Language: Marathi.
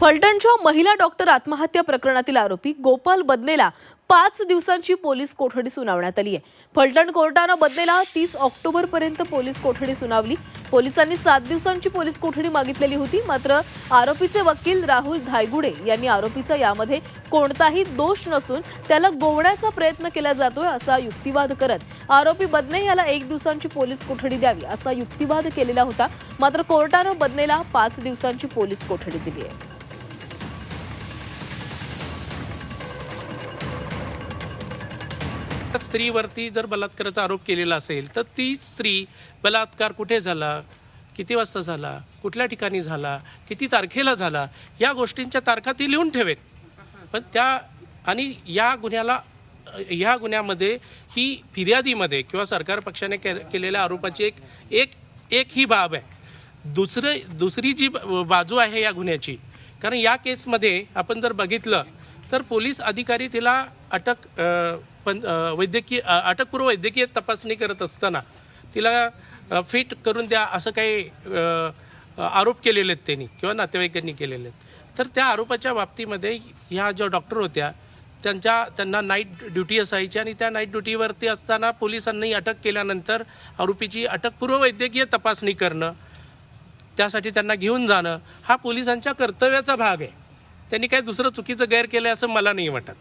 फलटणच्या महिला डॉक्टर आत्महत्या प्रकरणातील आरोपी गोपाल बदनेला पाच दिवसांची पोलीस कोठडी सुनावण्यात आली आहे. फलटण कोर्टानं बदनेला तीस ऑक्टोबरपर्यंत पोलीस कोठडी सुनावली. पोलिसांनी सात दिवसांची पोलीस कोठडी मागितलेली होती मात्र आरोपीचे वकील राहुल धायगुडे यांनी आरोपीचा यामध्ये कोणताही दोष नसून त्याला गोवण्याचा प्रयत्न केला जातोय असा युक्तिवाद करत आरोपी बदने याला एक दिवसांची पोलीस कोठडी द्यावी असा युक्तिवाद केलेला होता मात्र कोर्टानं बदनेला पाच दिवसांची पोलीस कोठडी दिली आहे. स्त्रीवरती जर बलात्काराचा आरोप केलेला असेल तर ती स्त्री बलात्कार कुठे झाला? किती वाजता झाला? कुठल्या ठिकाणी झाला? किती तारखेला झाला? या गोष्टींच्या तारखा ती लिहून ठेवेल पण त्या आणि या गुन्ह्याला या गुन्ह्यामध्ये ही फिर्यादीमध्ये किंवा सरकार पक्षाने के केलेल्या आरोपाची एक एक एक ही बाब आहे. दुसरं दुसरी जी बाजू आहे या गुन्ह्याची कारण या केसमध्ये आपण जर बघितलं तर पोलीस अधिकारी तिला अटक पण वैद्यकीय अटकपूर्व वैद्यकीय तपासणी करत असताना तिला फिट करून द्या असं काही आरोप केलेले आहेत त्यांनी किंवा नातेवाईकांनी केलेले आहेत. तर त्या आरोपाच्या बाबतीमध्ये ह्या ज्या डॉक्टर होत्या त्यांच्या त्यांना नाईट ड्युटी असायची आणि त्या नाईट ड्युटीवरती असताना पोलिसांनी अटक केल्यानंतर आरोपीची अटकपूर्व वैद्यकीय तपासणी करणं त्यासाठी त्यांना घेऊन जाणं हा पोलिसांच्या कर्तव्याचा भाग आहे. त्यांनी काही दुसरं चुकीचं गैर केलं असं मला नाही वाटत.